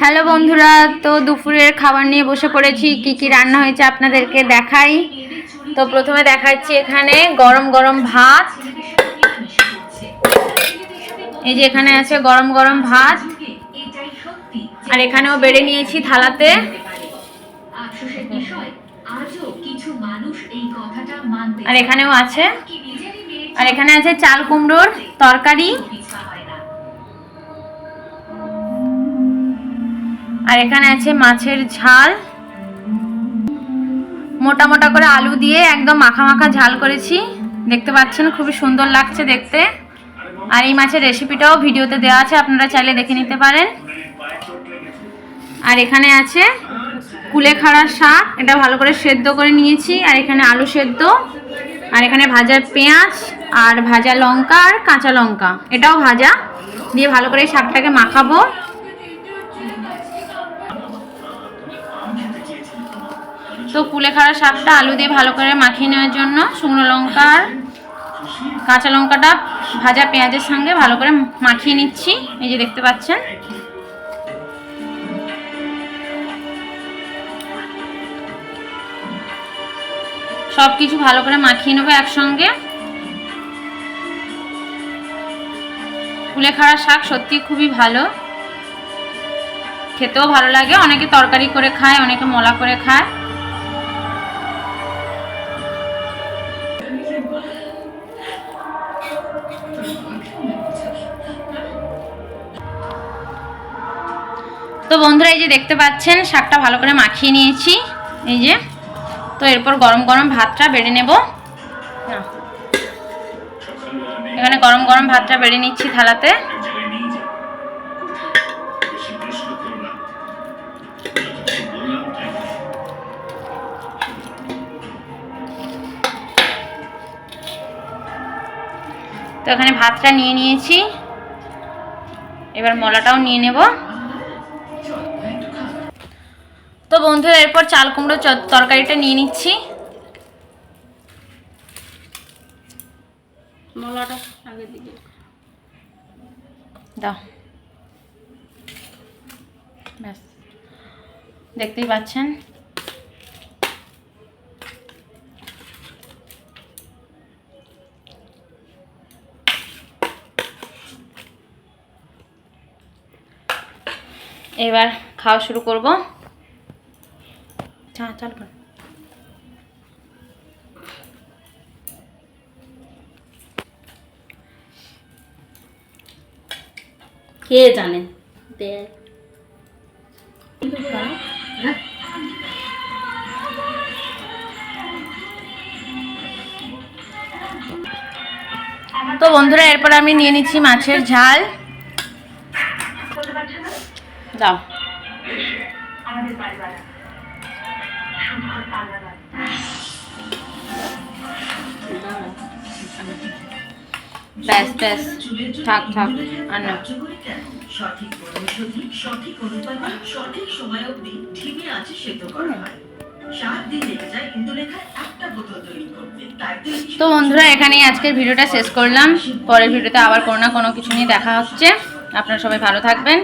Hello বন্ধুরা, তো দুপুরের খাবার নিয়ে বসে পড়েছি। কি কি রান্না হয়েছে আপনাদেরকে দেখাই। তো প্রথমে দেখাচ্ছি এখানে গরম গরম ভাত। এই যে এখানে আছে গরম গরম ভাত। আর এখানেও বেড়ে নিয়েছি থালাতে। আর এখানেও আছে। আর এখানে আছে চাল কুমড়োর তরকারি। আর এখানে আছে মাছের ঝাল। মোটা মোটা করে আলু দিয়ে একদম মাখা মাখা ঝাল করেছি। দেখতে পাচ্ছেন, খুবই সুন্দর লাগছে দেখতে। আর এই মাছের রেসিপিটাও ভিডিওতে দেওয়া আছে, আপনারা চাইলে দেখে নিতে পারেন। আর এখানে আছে কুলেখাড়ার শাক, এটা ভালো করে সেদ্ধ করে নিয়েছি। আর এখানে আলু সেদ্ধ। আর এখানে ভাজা পেঁয়াজ, আর ভাজা লঙ্কা, আর কাঁচা লঙ্কা। এটাও ভাজা। দিয়ে ভালো করে শাকটাকে মাখাবো। তো কুলেখাড়া শাকটা আলু দিয়ে ভালো করে মাখিয়ে নেওয়ার জন্য, শুকনো লঙ্কা আর কাঁচা লঙ্কাটা ভাজা পেঁয়াজের সঙ্গে ভালো করে মাখিয়ে নিচ্ছি, এই যে দেখতে পাচ্ছেন। সব কিছু ভালো করে মাখিয়ে নেব একসঙ্গে। কুলেখাড়া শাক সত্যি খুবই ভালো। খেতেও ভালো লাগে, অনেকে তরকারি করে খায়, অনেকে মলা করে খায়। তো বন্ধুরা এই যে দেখতে পাচ্ছেন, শাকটা ভালো করে মাখিয়ে নিয়েছি। এই যে, তো এরপর গরম গরম ভাতটা বেড়ে নেব। এখানে গরম গরম ভাতটা বেড়ে নিচ্ছি থালাতে। তো এখানে ভাতটা নিয়ে নিয়েছি। এবার মলাটাও নিয়ে নেব। তো বন্ধুরা এরপর চাল কুমড়ো তরকারিটা নিয়ে নিচ্ছি। মলাটা দিকে। দাও। ব্যাস। দেখতেই পাচ্ছেন? এবার খাওয়া শুরু করব। চা চাল কর। কে জানে? তো বন্ধুরা এরপর আমি নিয়ে নিচ্ছি মাছের ঝাল। দাও। ব্যাস ব্যাস থাক থাক আর না। সঠিক পরিশোধী সঠিক অনুপাতে সঠিক সময় অবধি ঢিমে আছে সেদ্ধ করা হয়। সাত দিন লেগে যায় ইন্দুলেখায় একটা বোতল তৈরি করতে। তাই তো তো বন্ধুরা এখানেই আজকের ভিডিওটা শেষ করলাম। পরের ভিডিওতে আবার কোনো না কোনো কিছু নিয়ে দেখা হচ্ছে। আপনারা সবাই ভালো থাকবেন।